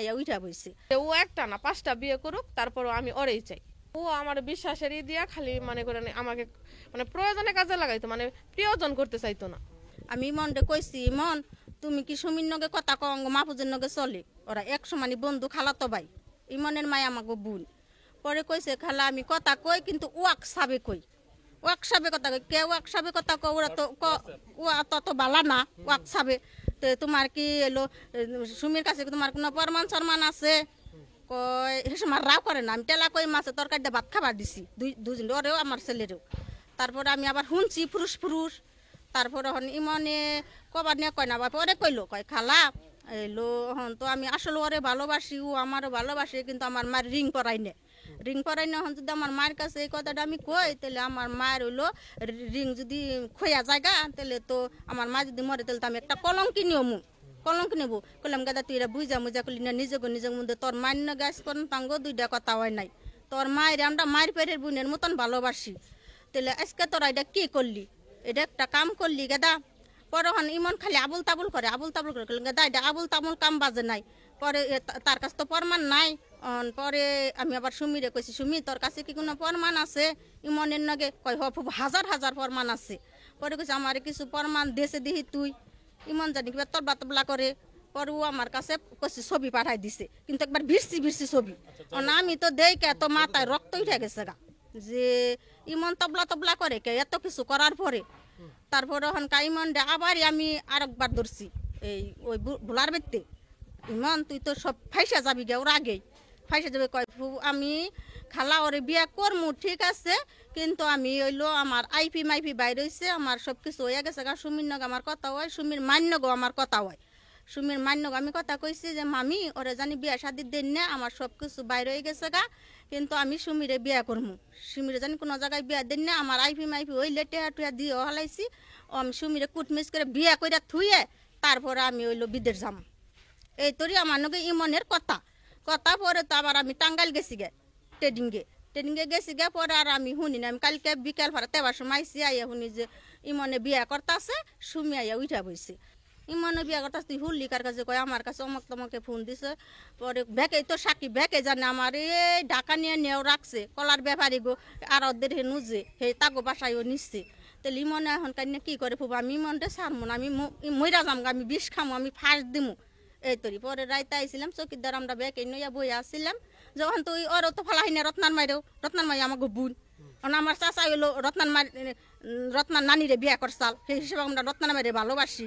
আইয়া উঠা বইছে ও একটা না, পাঁচটা বিয়ে করুক, তারপরও আমি ওরেই চাই। ও আমার বিশ্বাসের দিয়া খালি মনে করেন আমাকে মানে প্রয়োজনে কাজে লাগাইতো মানে প্রিয়জন করতে চাইতো না। আমি মনরে কইছি, মন, তুমি কি সুমির নগে কথা কঙ্গ মাহফুজের নগে চলে? ওরা এক সমানি বন্ধু খালাতো ভাই। ইমনের মায় আমাকে বোন। পরে কইছে, খালা, আমি কথা কই, কিন্তু ওয়াক সাবে কই? ওয়াক সাবে কথা কই। কে ওয়াক সাবে কথা কই ওরা তো ওয়া তত বালা না ওয়াক সাবে তো তোমার কি এলো সুমির কাছে তোমার কোনো প্রমাণ সরমান আছে? কয় সে সময় রাও করে না, আমি টেলা কই মাছে তরকারি দিয়ে ভাত খাবার দিছি, দুই দুজন ওরেও আমার ছেলেরও। তারপরে আমি আবার শুনছি পুরুষ পুরুষ তারপরে হন ইমনে কবার নিয়ে কয় না, বাপ, ওরে কইলো, কয়, খালা এলো হন। তো আমি আসলে ওরে ভালোবাসি, ও আমারও ভালোবাসে, কিন্তু আমার মার রিং পরাই নে। রিং পরাই না হন যদি আমার মায়ের কাছে এই কথাটা আমি কই, তাহলে আমার মায়ের হইল রিং যদি খোয়া জায়গা, তাহলে তো আমার মা যদি মরে, তাহলে তো আমি একটা কলম কলঙ্কি নিয়মু, কলঙ্ক নেব। কলম গাদা, তুই এটা বুঝা মুজা করলি না নিজেকে নিজের মধ্যে তোর মান্য গাছ করেন, তাঙ্গ দুইটা কথা হয় নাই। তোর মায়ের আমরা মায়ের পেটের বোনের মতন ভালোবাসি। তাহলে আজকে তোরা এটা কি করলি? এটা একটা কাম করলি, গেদা? পরে হন ইমন খালি আবুল তাবুল করে আবুল তাবুল করে এটা আবুল তাবুল কাম বাজে নাই। পরে তার কাছে তো প্রমাণ নাই। পরে আমি আবার সুমিরে কইছি সুমি তোর কাছে কি কোনো প্রমাণ আছে? ইমনের নগে কয় হ খুব হাজার হাজার প্রমাণ আছে। পরে কইছে আমার কিছু প্রমাণ দেশে দিহি তুই। ইমন জানি কিবা তবলা তবলা করে পরে ও আমার কাছে কইছে ছবি পাঠাই দিছে। কিন্তু একবার ভিড়ছি ভিড়ছি ছবি। অন আমি তো দেই কে তো মাথায় রক্ত উঠে গেছে গা। যে ইমন তবলা তবলা করে কে এত কিছু করার পরে তারপরে হন কাইমন দে আবার আমি আরেকবার ধরছি। এই ওই ভোলার বেত্তে ইমন, তুই তো সব ফাইসা যাবি গে, ওর আগেই। ফাইসা যাবে কয় আমি খালা ওরে বিয়া করমু, ঠিক আছে? কিন্তু আমি হইল আমার আইপি মাইপি বাইরে হইছে, আমার সব কিছু হয়ে গেছে গা, সুমির নগ আমার কথা হয় সুমির মান্য গো আমার কথা হয় সুমির মান্য গো আমি কথা কইছি যে, মামি, ওরে জানি বিয়া শাদির দিন না, আমার সব কিছু বাইরে হয়ে গেছে গা, কিন্তু আমি সুমিরে বিয়া করমু। সুমিরে জানি কোনো জায়গায় বিয়া দিন না, আমার আইপি মাইফি ওই লেটে টুয়া দিয়ে হলাইছি, ও আমি সুমিরে কুটমিস করে বিয়া করে থুয়ে তারপরে আমি হইল বিদেশ যাম। এই তোরই আমার নগে ইমনের কথা। কথা পরে তো আবার আমি টাঙ্গাইল গেছি গে, ট্রেডিংয়ে। ট্রেডিংয়ে গেছি গে, পরে আর আমি শুনি না। আমি কালকে বিকাল ভাড়া তেবার সময় আইসি আইয়া শুনি যে, ইমনে বিয়া করতাছে, সুমি আইয়া উঠা বইছে। ইমনে বিয়া করতাছে, তুই হুল্লি কার কাছে কয়? আমার কাছে অমক তমকে ফোন দিছে। পরে ব্যাকে তো সাকি ব্যাকে জানে আমার, এই ঢাকা নিয়ে নিয়েও রাখছে, কলার ব্যাপারী গো, আর ওদের হে নুজে, হে তাগো বাসায়ও নিচ্ছে। তাহলে ইমনে এখন কান্না কি করে ফুব আমি ইমনটা সারমো না, আমি মইরা যাম আমি বিষ খামো, আমি ফাঁস দিমু। এই তরি, পরে রাইতে আইছিলাম, চকিদার আমরা ব্যাকে নইয়া বই আসছিলাম, যখন তো ওই ওর তো ফলা হইনা, রত্নার মাইরেও রত্নার মাই আমাকে বুন। কারণ আমার চাচা হইল, রত্নার মাই রত্নার নানিরে বিয়া করছাল, সেই হিসেবে আমরা রত্নার মাইরে ভালোবাসি।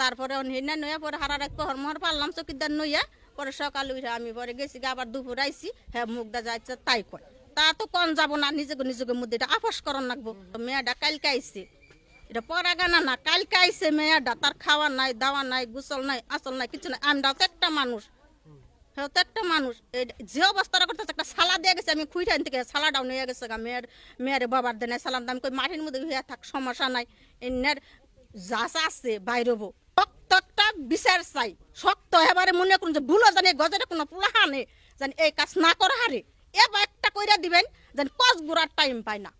তারপরে হেনা নইয়া পরে হারা রাখ হর মহর পারলাম, চকিদার নইয়া, পরে সকাল উঠে আমি পরে গেছি আবার দুপুর আইছি হ্যাঁ মুখদা যাইছে তাই কয় তা তো কন যাব না, নিজেকে নিজেকে মধ্যে এটা আপস করন লাগবো। মেয়েটা কালকে আইছে। এটা পরা গানা না, কালকে আইছে মেয়েটা, তার খাওয়া নাই, দাওয়া নাই, গোসল নাই, আসল নাই, কিছু নাই, আমরাও তো একটা মানুষ। হ্যাঁ তো একটা মানুষ। এই যে অবস্থাটা করতেছে, একটা সালা দিয়ে গেছে, আমি আনতে গেছে সালাডাও নিয়ে গেছে গা, মেয়ের মেয়ের বাবার দেনে সালাম দাম কই মাটির মধ্যে হইয়া থাক, সমস্যা নাই। এনের যাস আছে, বাইরবো। বিচার চাই। শক্ত এবারে মনে করুন যে ভুলো জানি গজরে কোনো পোলাহা নেই জানি এই কাজ না করা হারে এবার একটা কইরা দিবেন, যেন কচ গুড়ার টাইম পায় না।